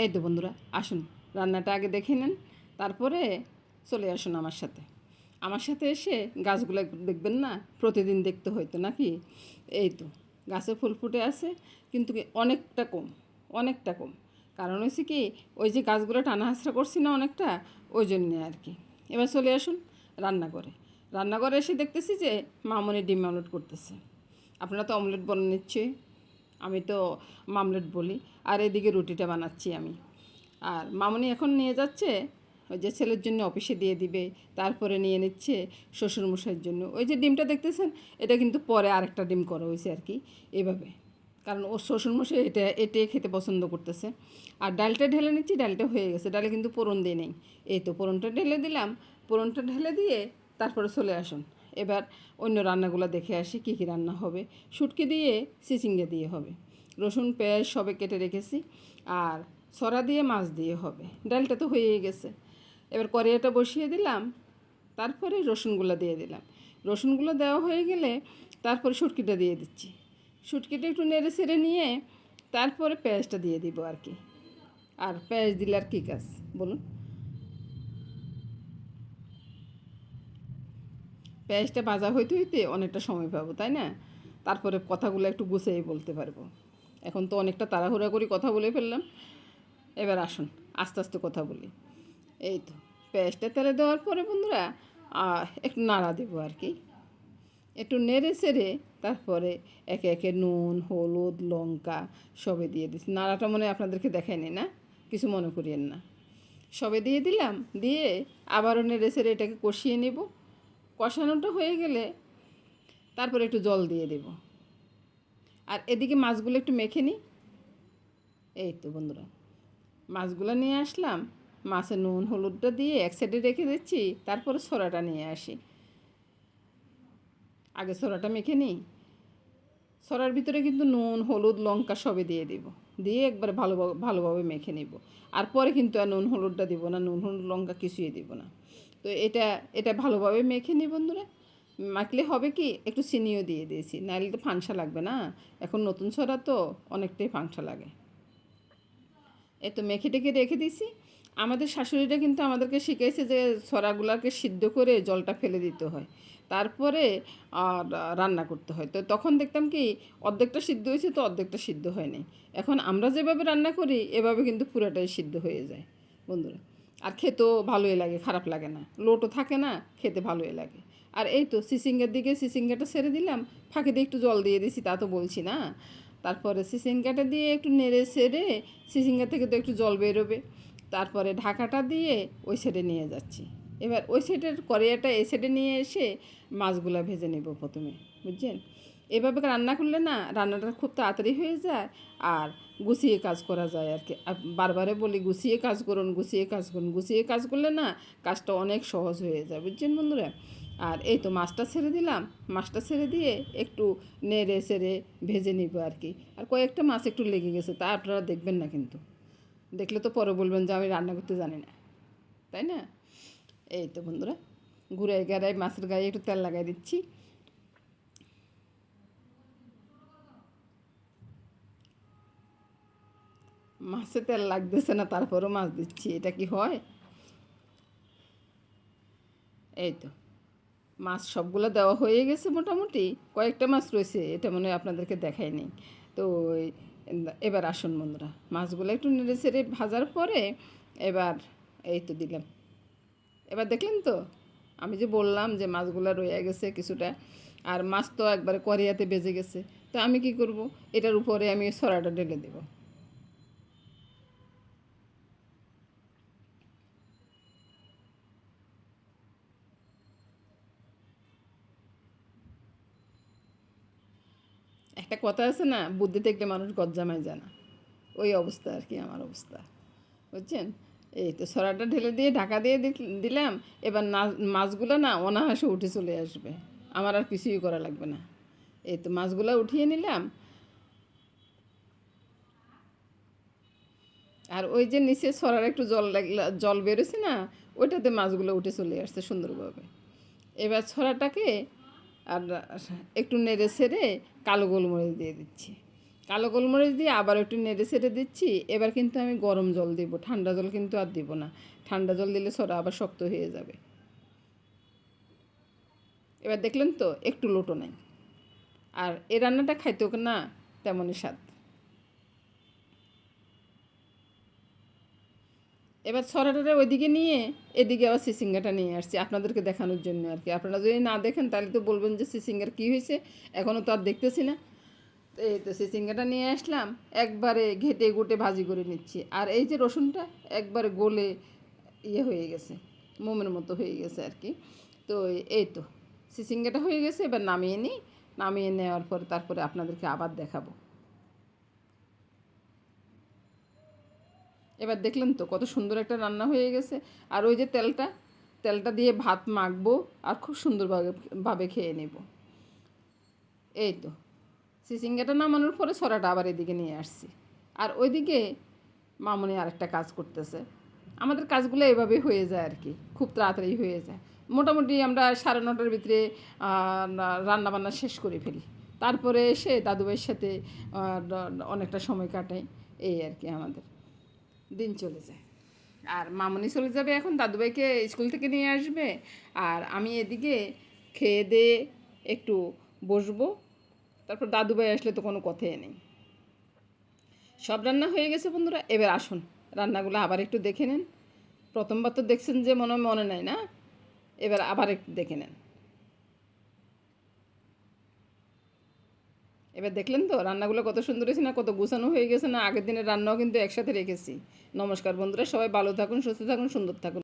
এই তো বন্ধুরা, আসুন, রান্নাটা আগে দেখে নেন, তারপরে চলে আসুন আমার সাথে। আমার সাথে এসে গাছগুলো দেখবেন না, প্রতিদিন দেখতে হয়তো নাকি? এই তো, গাছে ফুল ফুটে আছে, কিন্তু অনেকটা কম অনেকটা কম। কারণ হয়েছে কি, ওই যে গাছগুলো টানা হাসরা করছি না অনেকটা, ওই জন্যে আর কি। এবার চলে আসুন রান্নাঘরে। রান্নাঘরে এসে দেখতেছি যে মামনি ডিম আমলেট করতেছে। আপনারা তো অমলেট বলেন নিশ্চয়ই আমি তো মামলেট বলি, আর এদিকে রুটিটা বানাচ্ছি আমি। আর মামনি এখন নিয়ে যাচ্ছে, ওই যে ছেলের জন্য অফিসে দিয়ে দিবে, তারপরে নিয়ে নিচ্ছে শ্বশুরমশাইয়ের জন্য। ওই যে ডিমটা দেখতেছেন, এটা কিন্তু পরে আরেকটা ডিম করা হয়েছে আর কি, এভাবে। কারণ ওর শ্বশুরমশাই এটা এটাই খেতে পছন্দ করতেছে। আর ডালটা ঢেলে নিচ্ছি, ডালটা হয়ে গেছে, ডালে কিন্তু পোড়ন দিয়ে নেই। এই তো পোড়নটা ঢেলে দিলাম পোড়নটা ঢেলে দিয়ে তারপরে চলে আসুন। এবার অন্য রান্নাগুলো দেখে আসি, কী কী রান্না হবে। শুটকি দিয়ে চিচিঙ্গা দিয়ে হবে। রসুন, পেঁয়াজ সবে কেটে রেখেছি। আর সরা দিয়ে, মাছ দিয়ে হবে। ডালটা তো হয়েই গেছে। এবার কড়াইটা বসিয়ে দিলাম। তারপরে রসুনগুলো দিয়ে দিলাম। রসুনগুলো দেওয়া হয়ে গেলে তারপরে শুটকিটা দিয়ে দিচ্ছি। শুটকিটা একটু নেড়ে সেড়ে নিয়ে তারপরে পেঁয়াজটা দিয়ে দিব আর কি। আর পেঁয়াজ দিলে আর কী কাজ? বলুন। পেঁয়াজটা ভাজা হইতে হইতে অনেকটা সময় পাবো, তাই না? তারপরে কথাগুলো একটু গুছিয়ে বলতে পারব। এখন তো অনেকটা তাড়াহুড়া করে কথা বলে ফেললাম। এবার আসুন, আস্তে আস্তে কথা বলি। এই তো, পেঁয়াজটা তেলে দেওয়ার পরে বন্ধুরা একটু নাড়া দেবো আর কি। একটু নেড়ে সেড়ে তারপরে একে একে নুন, হলুদ, লঙ্কা সবে দিয়ে দিচ্ছি নাড়াটা মনে হয় আপনাদেরকে দেখায়নি না? কিছু মনে করিয়েন না। সবে দিয়ে দিলাম, দিয়ে আবারও নেড়ে সেড়ে এটাকে কষিয়ে নেব। কষানোটা হয়ে গেলে তারপরে একটু জল দিয়ে দেব। আর এদিকে মাছগুলো একটু মেখে নিই। এই তো বন্ধুরা, মাছগুলো নিয়ে আসলাম, মাছে নুন, হলুদটা দিয়ে এক সাইডে রেখে দিচ্ছি, তারপরে ছোড়াটা নিয়ে আসি। আগে ছোড়াটা মেখে নিই। ছড়ার ভিতরে কিন্তু নুন, হলুদ, লঙ্কা সবে দিয়ে দিব। দিয়ে একবারে ভালো ভালোভাবে মেখে নিব। আর পরে কিন্তু আর নুন, হলুদটা দিব না, নুন, হলুদ, লঙ্কা কিছুই দিব না। তো এটা এটা ভালোভাবে মেখে নিই বন্ধুরা। মাখলে হবে কি, একটু চিনিও দিয়ে দিয়েছি, নাহলে তো ফাংসা লাগবে না। এখন নতুন ছড়া তো অনেকটাই ফাংসা লাগে। এ তো মেখে টেখে রেখে দিছি আমাদের শাশুড়িটা কিন্তু আমাদেরকে শিখেছে যে ছড়াগুলাকে সিদ্ধ করে জলটা ফেলে দিতে হয়। তারপরে আর রান্না করতে হয়। তো তখন দেখতাম কি, অর্ধেকটা সিদ্ধ হয়েছে তো অর্ধেকটা সিদ্ধ হয়নি। এখন আমরা যেভাবে রান্না করি, এভাবে কিন্তু পুরোটাই সিদ্ধ হয়ে যায়। বন্ধুরা। আর খেতেও ভালোই লাগে, খারাপ লাগে না। লোটও থাকে না, খেতে ভালোই লাগে। আর এই তো সিসিঙ্গার দিকে সিসিঙ্গাটা ছেড়ে দিলাম, ফাঁকে দিয়ে একটু জল দিয়ে দিছি, তা তো বলছি না। তারপরে সিসিঙ্গাটা দিয়ে একটু নেড়ে সেড়ে সিসিঙ্গা থেকে তো একটু জল বেরোবে। তারপরে ঢাকাটা দিয়ে ওই সাইডে নিয়ে যাচ্ছি। এবার ওই সাইডের কড়াইয়াটা এই সাইডে নিয়ে এসে মাছগুলা ভেজে নেব প্রথমে, বুঝছেন? এভাবে রান্না করলে না রান্নাটা খুব তাড়াতাড়ি হয়ে যায় আর গুছিয়ে কাজ করা যায় আর কি। বারবারে বলি, গুছিয়ে কাজ করুন, গুছিয়ে কাজ করুন, গুছিয়ে কাজ করলে না কাজটা অনেক সহজ হয়ে যায়, বুঝছেন বন্ধুরা? আর এই তো মাছটা ছেড়ে দিলাম, মাছটা ছেড়ে দিয়ে একটু নেড়ে সেড়ে ভেজে নিব আর কি। আর কয়েকটা মাছ একটু লেগে গেছে, তা আপনারা দেখবেন না কিন্তু। দেখলে তো পরে বলবেন যে আমি রান্না করতে জানি না, তাই না? এই তো বন্ধুরা গুড়াই গাড়াই মাছের গায়ে একটু তেল লাগাই দিচ্ছি। মাছে তেল লাগতেছে না, তারপরও মাছ দিচ্ছি, এটা কি হয়? এই তো, মাছ সবগুলো দেওয়া হয়ে গেছে মোটামুটি, কয়েকটা মাছ রয়েছে, এটা মনে হয় আপনাদেরকে দেখায়নি তো এই- এবার আসুন বন্ধুরা, মাছগুলো একটু নেড়ে ছেড়ে ভাজার পরে এবার, এই তো দিলাম। এবার দেখলেন তো, আমি যে বললাম যে মাছগুলো রয়ে গেছে কিছুটা, আর মাছ তো একবারে করিয়াতে বেজে গেছে, তো আমি কি করব? এটার উপরে আমি সরাটা ঢেলে দেবো। একটা কথা আছে না, বুদ্ধি দেখলে মানুষ গজ্জামায় জানা ওই অবস্থা আর কি, আমার অবস্থা। বুঝছেন? এই তো সরাটা ঢেলে দিয়ে ঢাকা দিয়ে দিলাম, এবার না, মাছগুলো না অনাহাসে উঠে চলে আসবে। আমার আর কিছুই করা লাগবে না। এই তো মাছগুলো উঠিয়ে নিলাম। আর ওই যে নিচে সরার একটু জল লাগলা, জল বেরোছে না, ওইটাতে মাছগুলো উঠে চলে আসছে সুন্দরভাবে। এবার ছড়াটাকে আর একটু নেড়ে সেড়ে কালো গোলমরিচ দিয়ে দিচ্ছি। কালো গোলমরিচ দিয়ে আবার একটু নেড়ে সেরে দিচ্ছি। এবার কিন্তু আমি গরম জল দেবো। ঠান্ডা জল কিন্তু আর দিব না। ঠান্ডা জল দিলে সরা আবার শক্ত হয়ে যাবে। এবার দেখলেন তো, একটু লোটো নাই। আর এ রান্নাটা খাইতেও না তেমনই স্বাদ। এবার ছড়াটা ওইদিকে নিয়ে এদিকে আবার সিসিঙ্গাটা নিয়ে আসছি আপনাদেরকে দেখানোর জন্য আর কি। আপনারা যদি না দেখেন তাহলে তো বলবেন যে সিসিঙ্গার কী হয়েছে এখনও তো আর দেখতেছি না। এই তো সিসিঙ্গাটা নিয়ে আসলাম, একবারে ঘেটে গুটে ভাজি করে নিচ্ছি। আর এই যে রসুনটা একবারে গোলে ইয়ে হয়ে গেছে, মোমের মতো হয়ে গেছে আর কি। তো এই তো, সিসিঙ্গাটা হয়ে গেছে, এবার নামিয়ে নিই। নামিয়ে নেওয়ার পর তারপরে আপনাদেরকে আবার দেখাবো। এবার দেখলেন তো কত সুন্দর একটা রান্না হয়ে গেছে। আর ওই যে তেলটা তেলটা দিয়ে ভাত মাখবো আর খুব সুন্দরভাবে, ভাবে খেয়ে নেব। এই তো, সিসিঙ্গাটা নামানোর পরে সরাটা আবার এদিকে নিয়ে আসছি। আর ওইদিকে মামনি আরেকটা কাজ করতেছে। আমাদের কাজগুলো এভাবে হয়ে যায় আর কি, খুব তাড়াতাড়ি হয়ে যায়। মোটামুটি আমরা সাড়ে নটার ভিতরে রান্না বান্না শেষ করে ফেলি। তারপরে এসে দাদুভাইয়ের সাথে অনেকটা সময় কাটাই। এই আর কি আমাদের। দিন চলে যায়। আর মামনি চলে যাবে এখন, দাদুভাইকে স্কুল থেকে নিয়ে আসবে। আর আমি এদিকে খেয়ে দিয়ে একটু বসবো। তারপর দাদুভাই আসলে তো কোনো কথাই নেই। সব রান্না হয়ে গেছে বন্ধুরা, এবার আসুন। রান্নাগুলো আবার একটু দেখে নেন। প্রথমবার তো দেখছেন যে মনে মনে নেয় না? এবার আবার একটু দেখে নেন। এবার দেখলেন তো, রান্নাগুলো কত সুন্দর হয়েছে না, কত গুছানো হয়ে গেছে না, আগের দিনের রান্নাও কিন্তু একসাথে রেখেছি। নমস্কার বন্ধুরা, সবাই ভালো থাকুন, সুস্থ থাকুন, সুন্দর থাকুন।